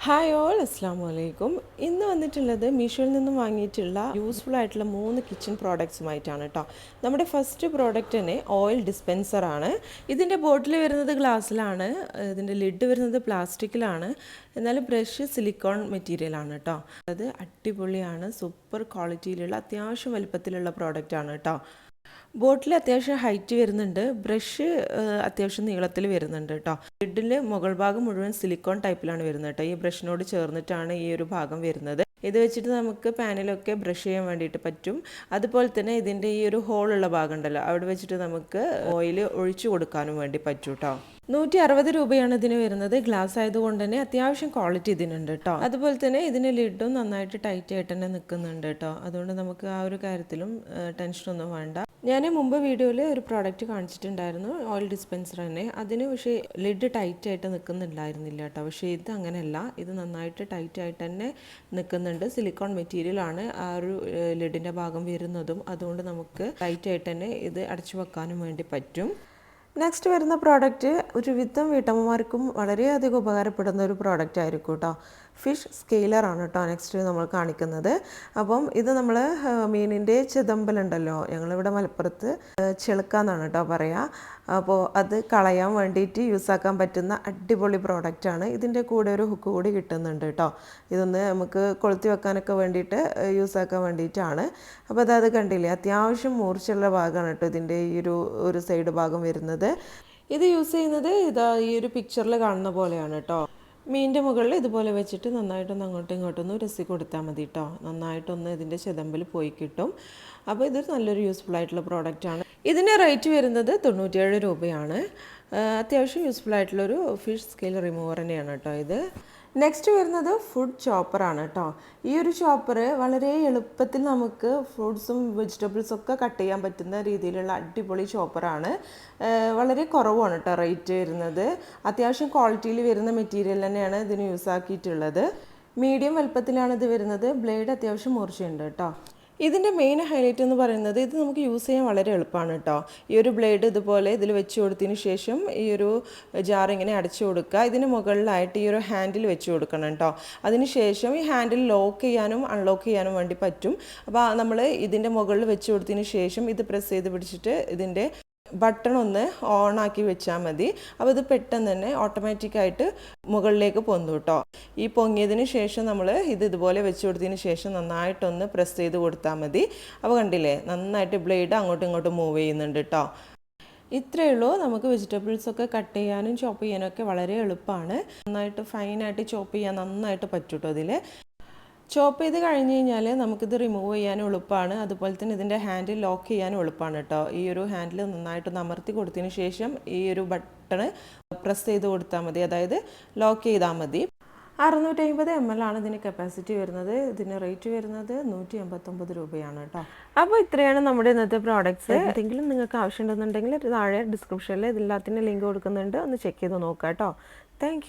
Hi all അസ്സാം വലൈക്കും ഇന്ന് വന്നിട്ടുള്ളത് മീഷോയിൽ നിന്നും വാങ്ങിയിട്ടുള്ള യൂസ്ഫുൾ ആയിട്ടുള്ള മൂന്ന് കിച്ചൺ പ്രോഡക്ട്സുമായിട്ടാണ് കേട്ടോ നമ്മുടെ ഫസ്റ്റ് പ്രോഡക്റ്റ് തന്നെ ഓയിൽ ഡിസ്പെൻസറാണ് ഇതിന്റെ ബോട്ടിൽ വരുന്നത് ഗ്ലാസ്സിലാണ് ഇതിന്റെ ലിഡ് വരുന്നത് പ്ലാസ്റ്റിക്കിലാണ് എന്നാലും ബ്രഷ് സിലിക്കോൺ മെറ്റീരിയലാണ് കേട്ടോ അത് അടിപൊളിയാണ് സൂപ്പർ ക്വാളിറ്റിയിലുള്ള അത്യാവശ്യം വലുപ്പത്തിലുള്ള പ്രോഡക്റ്റാണ് കേട്ടോ ബോട്ടിൽ അത്യാവശ്യം ഹൈറ്റ് വരുന്നുണ്ട്. ബ്രഷ് അത്യാവശ്യം നീളത്തിൽ വരുന്നുണ്ട് കേട്ടോ ലിഡിൽ മുകൾ ഭാഗം മുഴുവൻ സിലിക്കോൺ ടൈപ്പിലാണ് വരുന്നത് കേട്ടോ ഈ ബ്രഷിനോട് ചേർന്നിട്ടാണ് ഈ ഒരു ഭാഗം വരുന്നത്. ഇത് വെച്ചിട്ട് നമുക്ക് പാനിലൊക്കെ ബ്രഷ് ചെയ്യാൻ വേണ്ടിയിട്ട് പറ്റും. അതുപോലെ തന്നെ ഇതിന്റെ ഈ ഒരു ഹോളുള്ള ഭാഗം ഉണ്ടല്ലോ. അവിടെ വെച്ചിട്ട് നമുക്ക് ഓയിൽ ഒഴിച്ചു കൊടുക്കാനും വേണ്ടി പറ്റും കേട്ടോ നൂറ്റി അറുപത് രൂപയാണ് ഇതിന് വരുന്നത്. ഗ്ലാസ് ആയതുകൊണ്ട് തന്നെ അത്യാവശ്യം ക്വാളിറ്റി ഇതിനുണ്ട് കേട്ടോ അതുപോലെ തന്നെ ഇതിന് ലിഡും നന്നായിട്ട് ടൈറ്റ് ആയിട്ട് തന്നെ നിൽക്കുന്നുണ്ട് കേട്ടോ അതുകൊണ്ട് നമുക്ക് ആ ഒരു കാര്യത്തിലും ടെൻഷനൊന്നും വേണ്ട. ഞാൻ മുമ്പ് വീഡിയോയിൽ ഒരു പ്രോഡക്റ്റ് കാണിച്ചിട്ടുണ്ടായിരുന്നു ഓയിൽ ഡിസ്പെൻസർ തന്നെ അതിന് പക്ഷേ ലിഡ് ടൈറ്റ് ആയിട്ട് നിൽക്കുന്നുണ്ടായിരുന്നില്ല കേട്ടോ പക്ഷേ ഇത് അങ്ങനെയല്ല. ഇത് നന്നായിട്ട് ടൈറ്റ് ആയിട്ട് തന്നെ നിൽക്കുന്നുണ്ട് സിലിക്കോൺ മെറ്റീരിയൽ ആണ് ആ ഒരു ലിഡിന്റെ ഭാഗം വരുന്നതും. അതുകൊണ്ട് നമുക്ക് ടൈറ്റ് ആയിട്ട് തന്നെ ഇത് അടച്ചു വെക്കാനും വേണ്ടി പറ്റും. നെക്സ്റ്റ് വരുന്ന പ്രോഡക്റ്റ് ഒരുവിധം വീട്ടമ്മമാർക്കും വളരെയധികം ഉപകാരപ്പെടുന്ന ഒരു പ്രോഡക്റ്റ് ആയിരിക്കും കേട്ടോ ഫിഷ് സ്കെയിലറാണ് കേട്ടോ നെക്സ്റ്റ് നമ്മൾ കാണിക്കുന്നത്. അപ്പം ഇത് നമ്മൾ മീനിന്റെ ചിതമ്പലുണ്ടല്ലോ ഞങ്ങളിവിടെ മലപ്പുറത്ത് ചെളുക്കാന്നാണ് കേട്ടോ പറയുക അപ്പോൾ അത് കളയാൻ വേണ്ടിയിട്ട് യൂസാക്കാൻ പറ്റുന്ന അടിപൊളി പ്രോഡക്റ്റാണ് ഇതിന്റെ കൂടെ ഒരു ഹുക്ക് കൂടി കിട്ടുന്നുണ്ട് കേട്ടോ. ഇതൊന്ന് നമുക്ക് കൊളുത്തി വെക്കാനൊക്കെ വേണ്ടിയിട്ട് യൂസാക്കാൻ വേണ്ടിയിട്ടാണ്. അപ്പോൾ അതായത് കണ്ടില്ലേ? അത്യാവശ്യം മൂർച്ചയുള്ള ഭാഗമാണ് കേട്ടോ ഇതിന്റെ ഈ ഒരു ഒരു സൈഡ് ഭാഗം വരുന്നത്. ഇത് യൂസ് ചെയ്യുന്നത് ഇതാ ഈ ഒരു പിക്ചറിൽ കാണുന്ന പോലെയാണ് കേട്ടോ. മീനിന്റെ മുകളിൽ ഇതുപോലെ വെച്ചിട്ട് നന്നായിട്ടൊന്ന് അങ്ങോട്ടും ഇങ്ങോട്ടും ഒന്ന് രസി കൊടുത്താൽ മതി കേട്ടോ നന്നായിട്ടൊന്ന് ഇതിന്റെ ചെതമ്പിൽ പോയി കിട്ടും. അപ്പോൾ ഇതൊരു നല്ലൊരു യൂസ്ഫുൾ ആയിട്ടുള്ള പ്രോഡക്റ്റാണ് ഇതിന്റെ റേറ്റ് വരുന്നത് തൊണ്ണൂറ്റിയേഴ് രൂപയാണ്. അത്യാവശ്യം യൂസ്ഫുൾ ആയിട്ടുള്ളൊരു ഫിഷ് സ്കെയിൽ റിമൂവർ തന്നെയാണ് കേട്ടോ ഇത്. നെക്സ്റ്റ് വരുന്നത് ഫുഡ് ചോപ്പറാണ് കേട്ടോ ഈ ഒരു ചോപ്പർ വളരെ എളുപ്പത്തിൽ നമുക്ക് ഫ്രൂട്ട്സും വെജിറ്റബിൾസും ഒക്കെ കട്ട് ചെയ്യാൻ പറ്റുന്ന രീതിയിലുള്ള അടിപൊളി ചോപ്പറാണ് വളരെ കുറവാണ് കേട്ടോ റേറ്റ് വരുന്നത്. അത്യാവശ്യം ക്വാളിറ്റിയിൽ വരുന്ന മെറ്റീരിയൽ തന്നെയാണ് ഇതിന് യൂസ് ആക്കിയിട്ടുള്ളത്. മീഡിയം വലുപ്പത്തിലാണ് ഇത് വരുന്നത്. ബ്ലേഡ് അത്യാവശ്യം മൂർച്ചയുണ്ട് കേട്ടോ ഇതിന്റെ മെയിൻ ഹൈലൈറ്റ് എന്ന് പറയുന്നത് ഇത് നമുക്ക് യൂസ് ചെയ്യാൻ വളരെ എളുപ്പമാണ് കേട്ടോ ഈ ഒരു ബ്ലേഡ് ഇതുപോലെ ഇതിൽ വെച്ച് കൊടുത്തതിന് ശേഷം ഈ ഒരു ജാർ ഇങ്ങനെ അടച്ചു കൊടുക്കുക. ഇതിന് മുകളിലായിട്ട് ഈ ഒരു ഹാൻഡിൽ വെച്ച് കൊടുക്കണം കേട്ടോ അതിന് ശേഷം ഈ ഹാൻഡിൽ ലോക്ക് ചെയ്യാനും അൺലോക്ക് ചെയ്യാനും വേണ്ടി പറ്റും. അപ്പോൾ നമ്മൾ ഇതിന്റെ മുകളിൽ വെച്ച് കൊടുത്തതിന് ശേഷം ഇത് പ്രസ് ചെയ്ത് പിടിച്ചിട്ട് ഇതിന്റെ ബട്ടൺ ഒന്ന് ഓൺ ആക്കി വെച്ചാൽ മതി. അപ്പോൾ ഇത് പെട്ടെന്ന് തന്നെ ഓട്ടോമാറ്റിക്കായിട്ട് മുകളിലേക്ക് പൊന്തു കേട്ടോ ഈ പൊങ്ങിയതിന് ശേഷം നമ്മൾ ഇത് ഇതുപോലെ വെച്ച് കൊടുത്തതിന് ശേഷം നന്നായിട്ടൊന്ന് പ്രസ് ചെയ്ത് കൊടുത്താൽ മതി. അപ്പോൾ കണ്ടില്ലേ നന്നായിട്ട് ബ്ലേഡ് അങ്ങോട്ടും ഇങ്ങോട്ടും മൂവ് ചെയ്യുന്നുണ്ട് കേട്ടോ ഇത്രയേ ഉള്ളൂ. നമുക്ക് വെജിറ്റബിൾസ് ഒക്കെ കട്ട് ചെയ്യാനും ചോപ്പ് ചെയ്യാനൊക്കെ വളരെ എളുപ്പമാണ് നന്നായിട്ട് ഫൈനായിട്ട് ചോപ്പ് ചെയ്യാൻ നന്നായിട്ട് പറ്റൂട്ടോ ഇതിൽ ചോപ്പ് ചെയ്ത് കഴിഞ്ഞ് കഴിഞ്ഞാൽ നമുക്കിത് റിമൂവ് ചെയ്യാൻ എളുപ്പമാണ് അതുപോലെ തന്നെ ഇതിന്റെ ഹാൻഡിൽ ലോക്ക് ചെയ്യാൻ എളുപ്പമാണ് കേട്ടോ. ഈ ഒരു ഹാൻഡിൽ നന്നായിട്ട് അമർത്തി കൊടുത്തതിന് ശേഷം ഈ ഒരു ബട്ടൺ പ്രസ് ചെയ്ത് കൊടുത്താൽ മതി. അതായത് ലോക്ക് ചെയ്താൽ മതി. അറുന്നൂറ്റി അമ്പത് എം എൽ ആണ് ഇതിന് കപ്പാസിറ്റി വരുന്നത്. ഇതിന് റേറ്റ് വരുന്നത് നൂറ്റി എൺപത്തൊമ്പത് രൂപയാണ് കേട്ടോ. അപ്പോൾ ഇത്രയാണ് നമ്മുടെ ഇന്നത്തെ പ്രോഡക്റ്റ്സ് എന്തെങ്കിലും നിങ്ങൾക്ക് ആവശ്യം ഉണ്ടെന്നുണ്ടെങ്കിൽ താഴെ ഡിസ്ക്രിപ്ഷനിൽ ഇതില്ലാത്തിന്റെ ലിങ്ക് കൊടുക്കുന്നുണ്ട്. ഒന്ന് ചെക്ക് ചെയ്ത് നോക്കാം കേട്ടോ. താങ്ക്